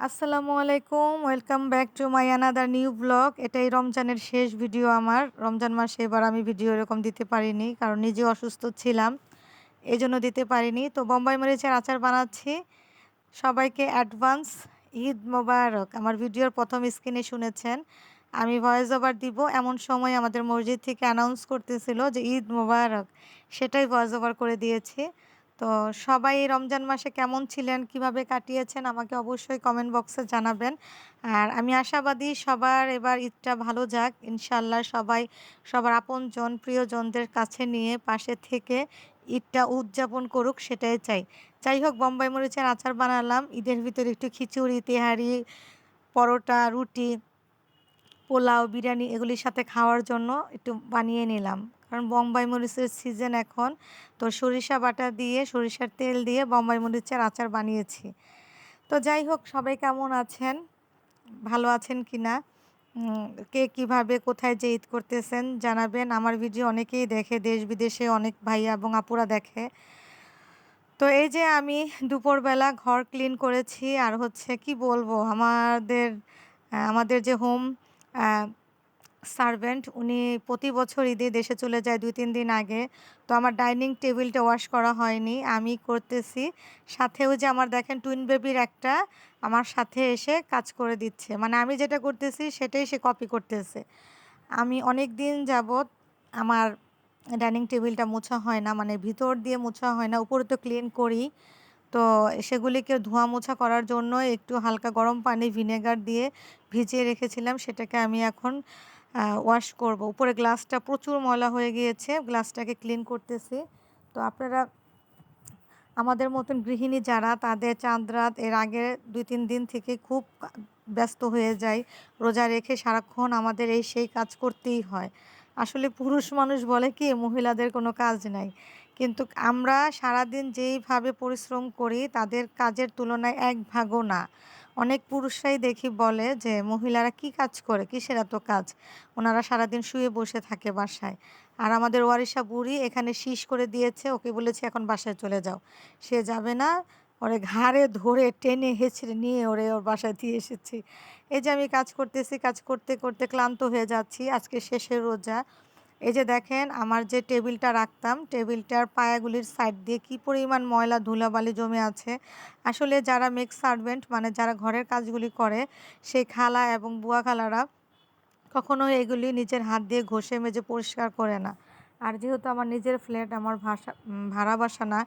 আসসালামু আলাইকুম, welcome back to my another new blog. এটাই রমজানের শেষ ভিডিও আমার। রমজান মাসে এবার আমি ভিডিও এরকম দিতে পারিনি, কারণ নিজে অসুস্থ ছিলাম এই জন্য দিতে পারিনি। তো বোম্বাই মরিচের আচার বানাচ্ছি। সবাইকে অ্যাডভান্স ঈদ মোবারক। আমার ভিডিওর প্রথম স্ক্রিনে শুনেছেন। আমি ভয়েস ওভার দিব। এমন সময় আমাদের মসজিদ থেকে অ্যানাউন্স করতেছিল যে ঈদ মোবারক। সেটাই ভয়েস ওভার করে দিয়েছি। তো সবাই রমজান মাসে কেমন ছিলেন, কীভাবে কাটিয়েছেন, আমাকে অবশ্যই কমেন্ট বক্সে জানাবেন। আর আমি আশাবাদী সবার এবার ঈদটা ভালো যাক। ইনশাল্লাহ সবাই, সবার আপনজন, প্রিয়জনদের কাছে নিয়ে পাশে থেকে ঈদটা উদযাপন করুক সেটাই চাই। যাই হোক, বম্বাই মরিচের আচার বানালাম। ঈদের ভিতরে একটু খিচুড়ি, তেহারি, পরোটা, রুটি, পোলাও, বিরিয়ানি এগুলির সাথে খাওয়ার জন্য একটু বানিয়ে নিলাম। কারণ বম্বাই মরিচের সিজন এখন। তো সরিষা বাটা দিয়ে, সরিষার তেল দিয়ে বম্বাই মরিচের আচার বানিয়েছি। তো যাই হোক, সবাই কেমন আছেন? ভালো আছেন কি না? কে কীভাবে, কোথায় যে ঈদ করতেছেন জানাবেন। আমার ভিডিও অনেকেই দেখে, দেশ বিদেশে অনেক ভাইয়া এবং আপুরা দেখে। তো এই যে আমি দুপুরবেলা ঘর ক্লিন করেছি, আর হচ্ছে কি বলব, আমাদের আমাদের যে হোম সার্ভেন্ট উনি প্রতি বছর ঈদে দেশে চলে যায় দুই, তিন দিন আগে। তো আমার ডাইনিং টেবিলটা ওয়াশ করা হয়নি, আমি করতেছি। সাথেও যে আমার দেখেন টুইন বেবির একটা, আমার সাথে এসে কাজ করে দিচ্ছে। মানে আমি যেটা করতেছি, সেটাই সে কপি করতেছে। আমি অনেক দিন যাবৎ আমার ডাইনিং টেবিলটা মোছা হয় না মানে ভিতর দিয়ে মোছা হয় না, উপরে তো ক্লিন করি। তো সেগুলিকে ধোয়া মোছা করার জন্য একটু হালকা গরম পানি, ভিনেগার দিয়ে ভিজিয়ে রেখেছিলাম, সেটাকে আমি এখন ওয়াশ করব। উপরে গ্লাসটা প্রচুর ময়লা হয়ে গিয়েছে গ্লাসটাকে ক্লিন করতেছি। তো আপনারা, আমাদের মতন গৃহিণী যারা, তাদের চাঁদ রাত এর আগে দুই তিন দিন থেকে খুব ব্যস্ত হয়ে যায়। রোজা রেখে সারাক্ষণ আমাদের এই সেই কাজ করতেই হয়। আসলে পুরুষ মানুষ বলে কি, মহিলাদের কোনো কাজ নাই। কিন্তু আমরা সারাদিন যেইভাবে পরিশ্রম করি, তাদের কাজের তুলনায় এক ভাগও না। অনেক পুরুষরাই দেখি বলে যে, মহিলারা কি কাজ করে? কিসের এত কাজ? ওনারা সারাদিন শুয়ে বসে থাকে বাসায়। আর আমাদের ওয়ারিশা বুড়ি এখানে শীষ করে দিয়েছে, ওকে বলেছে, এখন বাসায় চলে যাও। সে যাবে না, ওরে ঘাড়ে ধরে টেনে হেঁচড়ে নিয়ে ওরে ওর বাসায় দিয়ে এসেছি। এই যে আমি কাজ করতেছি, কাজ করতে করতে ক্লান্ত হয়ে যাচ্ছি। আজকে শেষের রোজা। এই যে দেখেন, আমার যে টেবিলটা রাখতাম, টেবিলটার পায়াগুলির সাইড দিয়ে কি পরিমাণ ময়লা ধুলাবালি জমে আছে। আসলে যারা মেক সার্ভেন্ট মানে যারা ঘরের কাজগুলি করে, সেই খালা এবং বুয়া খালারা কখনো এগুলি নিজের হাত দিয়ে ঘষে, মেজে পরিষ্কার করে না। আর যেহেতু আমার নিজের ফ্ল্যাট, আমার ভাষা ভাড়া বাসা না,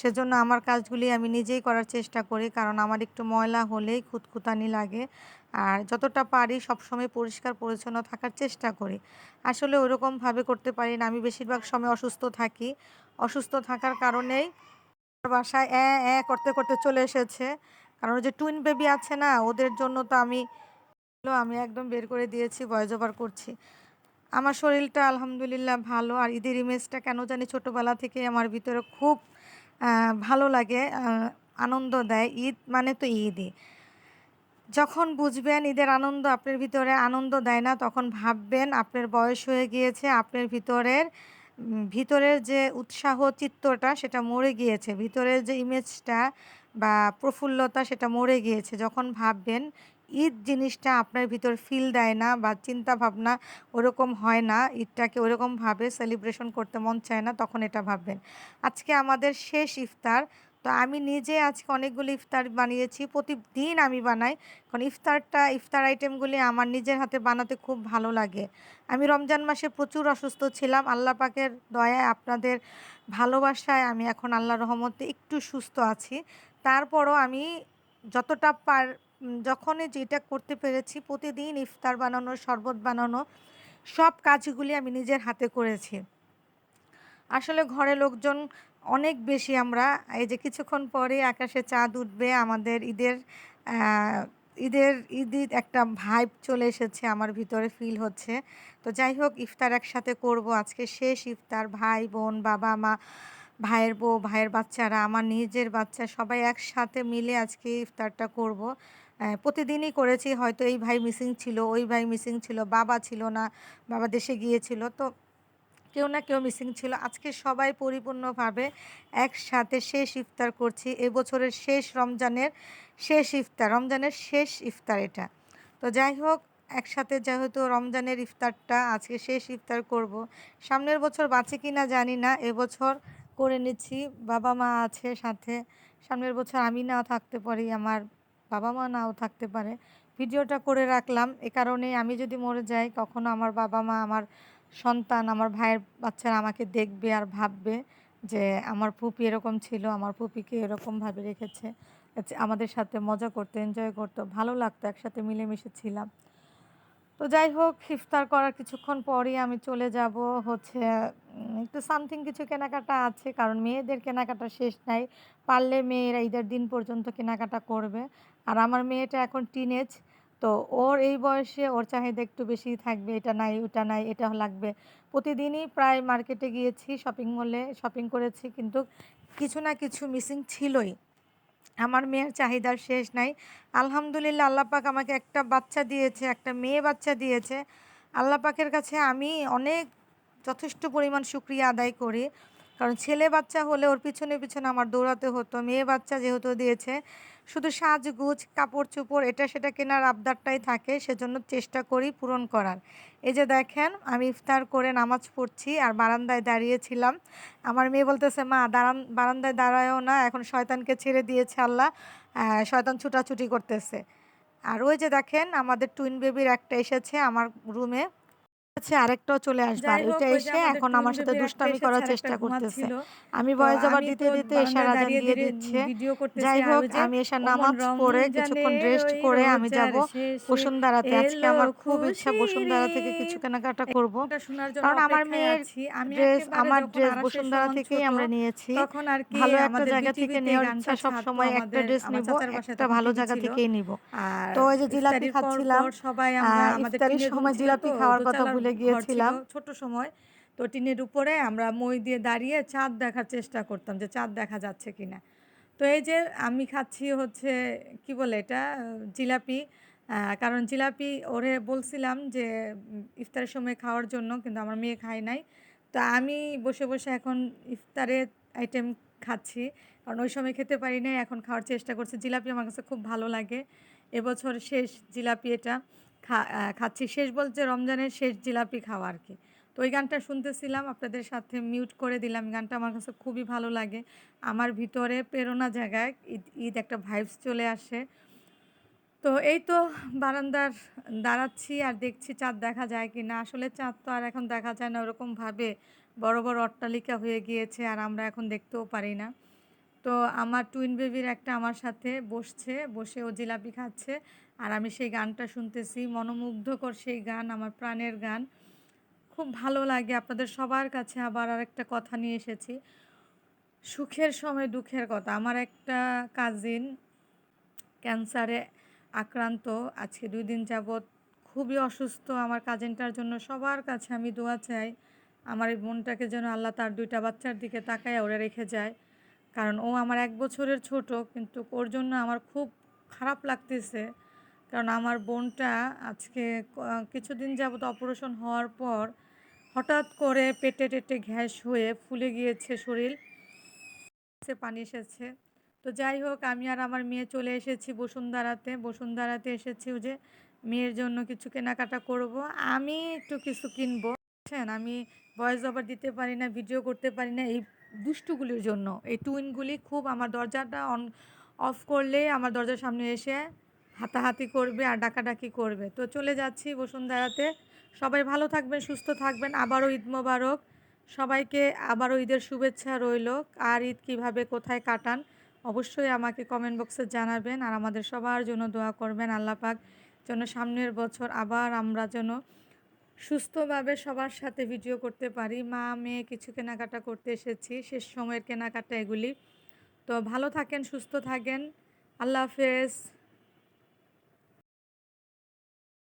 সেজন্য আমার কাজগুলি আমি নিজেই করার চেষ্টা করি, কারণ আমার একটু ময়লা হলেই খুঁতখুতানি লাগে। আর যতটা পারি সবসময় পরিষ্কার, পরিচ্ছন্ন থাকার চেষ্টা করি। আসলে ওরকমভাবে করতে পারি না। আমি বেশিরভাগ সময় অসুস্থ থাকি। অসুস্থ থাকার কারণেই বাসায় অ্যা অ্যা করতে করতে চলে এসেছে। কারণ যে টুইন বেবি আছে না, ওদের জন্য তো আমি আমি একদম বের করে দিয়েছি ভয়েস ওভার করছি। আমার শরীরটা আলহামদুলিল্লাহ ভালো। আর ঈদের ইমেজটা কেন জানি ছোটোবেলা থেকে আমার ভিতরে খুব ভালো লাগে আনন্দ দেয়। ঈদ মানে তো ঈদই। যখন বুঝবেন ঈদের আনন্দ আপনার ভিতরে আনন্দ দেয় না, তখন ভাববেন আপনার বয়স হয়ে গিয়েছে, আপনার ভিতরের ভিতরের যে উৎসাহ চিত্তটা সেটা মরে গিয়েছে, ভিতরের যে ইমেজটা বা প্রফুল্লতা সেটা মরে গিয়েছে। যখন ভাববেন ঈদ জিনিসটা আপনার ভিতর ফিল দেয় না বা চিন্তা ভাবনা ওরকম হয় না, ঈদটাকে ওরকমভাবে সেলিব্রেশন করতে মন চায় না, তখন এটা ভাববেন। আজকে আমাদের শেষ ইফতার। তো আমি নিজে আজকে অনেকগুলো ইফতার বানিয়েছি, প্রতিদিন আমি বানাই। কারণ ইফতারটা, ইফতার আইটেমগুলি আমার নিজের হাতে বানাতে খুব ভালো লাগে। আমি রমজান মাসে প্রচুর অসুস্থ ছিলাম। আল্লাহ পাকের দয়ায় আপনাদের ভালোবাসায় আমি এখন আল্লাহ রহমতে একটু সুস্থ আছি। তারপরও আমি যতটা পার যখনই যেটা করতে পেরেছি, প্রতিদিন ইফতার বানানো, শরবত বানানো, সব কাজগুলি আমি নিজের হাতে করেছি। আসলে ঘরে লোকজন অনেক বেশি আমরা, এই যে কিছুক্ষণ পরে আকাশে চাঁদ উঠবে, আমাদের ঈদের ঈদের ঈদের একটা ভাইব চলে এসেছে, আমার ভিতরে ফিল হচ্ছে। তো যাই হোক, ইফতার একসাথে করব আজকে। শেষ ইফতার, ভাই, বোন, বাবা, মা, ভাইয়ের বউ, ভাইয়ের বাচ্চারা, আমার নিজের বাচ্চা, সবাই একসাথে মিলে আজকে ইফতারটা করব। প্রতিদিনই করেছি, হয়তো এই ভাই মিসিং ছিল, ওই ভাই মিসিং ছিল, বাবা ছিল না, বাবা দেশে গিয়েছিল। তো কেউ না কেউ মিসিং ছিল। আজকে সবাই পরিপূর্ণভাবে একসাথে শেষ ইফতার করছি। এবছরের শেষ রমজানের শেষ ইফতার, রমজানের শেষ ইফতার এটা। তো যাই হোক, একসাথে যেহেতু রমজানের ইফতারটা আজকে শেষ ইফতার করব, সামনের বছর বাঁচে কি না জানি না। এবছর করে নিচ্ছি, বাবা মা আছে সাথে। সামনের বছর আমি নাও থাকতে পারি, আমার বাবা মা নাও থাকতে পারে। ভিডিওটা করে রাখলাম। এ কারণে আমি যদি মরে যাই, কখনো আমার বাবা মা আমার সন্তান আমার ভাইয়ের বাচ্চারা আমাকে দেখবে আর ভাববে যে আমার পুপি এরকম ছিল আমার ফুপিকে এরকমভাবে রেখেছে। আচ্ছা, আমাদের সাথে মজা করতো এনজয় করতো ভালো লাগতো একসাথে মিলেমিশে ছিলাম। তো যাই হোক ইফতার করার কিছুক্ষণ পরই আমি চলে যাব হচ্ছে একটু সামথিং কিছু কেনাকাটা আছে কারণ মেয়েদের কেনাকাটা শেষ নাই। পারলে মেয়েরা ঈদের দিন পর্যন্ত কেনাকাটা করবে। আর আমার মেয়েটা এখন টিনেজ তো ওর এই বয়সে ওর চাহিদা একটু বেশি থাকবে, এটা নাই, ওটা নাই, এটা লাগবে। প্রতিদিনই প্রায় মার্কেটে গিয়েছি শপিং মলে শপিং করেছি, কিন্তু কিছু না কিছু মিসিং ছিলই। আমার মেয়ের চাহিদার শেষ নাই। আলহামদুলিল্লাহ আল্লাহ পাক আমাকে একটা বাচ্চা দিয়েছে, একটা মেয়ে বাচ্চা দিয়েছে। আল্লাহ পাকের কাছে আমি অনেক যথেষ্ট পরিমাণ শুক্রিয়া আদায় করি। কারণ ছেলে বাচ্চা হলে ওর পিছনে পিছনে আমার দৌড়াতে হতো, মেয়ে বাচ্চা যেহেতু দিয়েছে, শুধু সাজগুজ, কাপড় চোপড়, এটা সেটা কেনার আবদারটাই থাকে, সেজন্য চেষ্টা করি পূরণ করার। এই যে দেখেন, আমি ইফতার করে নামাজ পড়ছি আর বারান্দায় দাঁড়িয়েছিলাম। আমার মেয়ে বলতেছে, মা, দাঁড়ান, বারান্দায় দাঁড়ায়ও না, এখন শয়তানকে ছেড়ে দিয়েছে আল্লাহ শয়তান ছুটাছুটি করতেছে। আর ওই যে দেখেন, আমাদের টুইন বেবির একটা এসেছে আমার রুমে আছে আরেকটাও চলে আসবে। আর এটা এসে এখন আমার সাথে দুষ্টামি করার চেষ্টা করতেছে। আমি ভয়েস ওভার দিতে দিতে এশার বারান্দায় আজান দিয়ে দিচ্ছে। যাই হোক আমি এশার নামাজ পড়ে কিছুক্ষণ রেস্ট করে আমি যাব বসুন্ধরাতে আজকে আমার খুব ইচ্ছা বসুন্ধরা থেকে কিছু কেনাকাটা করব। কারণ আমার মেয়ের ড্রেস আমার ড্রেস বসুন্ধরা থেকেই আমরা নিয়েছি। ভালো একটা জায়গা থেকে নেওয়ার ইচ্ছা সব সময় একটা ড্রেস নিব একটা ভালো জায়গা থেকেই নিব। তো ওই যে জিলাপি খাচ্ছিলাম সবাই আমরা আমাদের সময় জিলাপি খাওয়ার কথা ছিল, গিয়েছিলাম। ছোট সময়। তো টিনের উপরে আমরা মই দিয়ে দাঁড়িয়ে চাঁদ দেখার চেষ্টা করতাম যে চাঁদ দেখা যাচ্ছে কিনা। তো এই যে আমি খাচ্ছি হচ্ছে কি বলে এটা জিলাপি। কারণ জিলাপি ওরে বলছিলাম যে ইফতারের সময় খাওয়ার জন্য কিন্তু আমার মেয়ে খায় নাই। তো আমি বসে বসে এখন ইফতারের আইটেম খাচ্ছি। কারণ ওই সময় খেতে পারি নাই এখন খাওয়ার চেষ্টা করছি। জিলাপি আমার কাছে খুব ভালো লাগে। এবছর শেষ জিলাপি এটা। খাচ্ছি। শেষ বলছে রমজানের শেষ জিলাপি খাওয়া আর কি। তো ওই গানটা শুনতেছিলাম, আপনাদের সাথে মিউট করে দিলাম। গানটা আমার কাছে খুবই ভালো লাগে। আমার ভিতরে প্রেরণা জায়গায় ঈদ ঈদ একটা ভাইবস চলে আসে। তো এই তো বারান্দার দাঁড়াচ্ছি আর দেখছি চাঁদ দেখা যায় কি না। আসলে চাঁদ তো আর এখন দেখা যায় না, ওরকমভাবে বড় বড় অট্টালিকা হয়ে গিয়েছে আর আমরা এখন দেখতেও পারি না। তো আমার টুইন বেবির একটা আমার সাথে বসছে, বসে ও জিলাপি খাচ্ছে আর আমি সেই গানটা শুনতেছি। মনোমুগ্ধকর সেই গান, আমার প্রাণের গান। খুব ভালো লাগে, আপনাদের সবার কাছে আবার আরেকটা কথা নিয়ে এসেছি। সুখের সময় দুঃখের কথা। আমার একটা কাজিন ক্যান্সারে আক্রান্ত, আজকে দুই দিন যাবৎ খুবই অসুস্থ। আমার কাজিনটার জন্য সবার কাছে আমি দোয়া চাই। আমার এই বোনটাকে যেন আল্লাহ তার দুইটা বাচ্চার দিকে তাকায় ওরা রেখে যায়। কারণ ও আমার এক বছরের ছোট, কিন্তু ওর জন্য আমার খুব খারাপ লাগতেছে। কারণ আমার বোনটা আজকে কিছুদিন যাবত অপারেশন হওয়ার পর হঠাৎ করে পেটে টেটে ঘ্যাস হয়ে ফুলে গিয়েছে শরীর। পানি এসেছে। তো যাই হোক, আমি আর আমার মেয়ে চলে এসেছি বসুন্ধরাতে। বসুন্ধরাতে এসেছি যে মেয়ের জন্য কিছু কেনাকাটা করব। আমি একটু কিছু কিনবো। আমি ভয়েস ওভার দিতে পারি না ভিডিও করতে পারি না, এই দুষ্টুগুলির জন্য। এই টুইনগুলি খুব আমার দরজাটা অন অফ করলে আমার দরজার সামনে এসে হাতাহাতি করবে আর ডাকাডাকি করবে। তো চলে যাচ্ছি বসুন্ধরাতে। সবাই ভালো থাকবেন, সুস্থ থাকবেন। আবারও ঈদ মোবারক। সবাইকে আবারও ঈদের শুভেচ্ছা রইল। আর ঈদ কীভাবে, কোথায় কাটান অবশ্যই আমাকে কমেন্ট বক্সে জানাবেন। আর আমাদের সবার জন্য দোয়া করবেন আল্লাহ পাক যেন সামনের বছর আবার আমরা যেন সুস্থভাবে সবার সাথে ভিডিও করতে পারি। মা, মেয়ে কিছু কেনাকাটা করতে এসেছি, শেষ সময়ের কেনাকাটা এগুলি। তো ভালো থাকেন, সুস্থ থাকেন। আল্লাহ হাফেজ।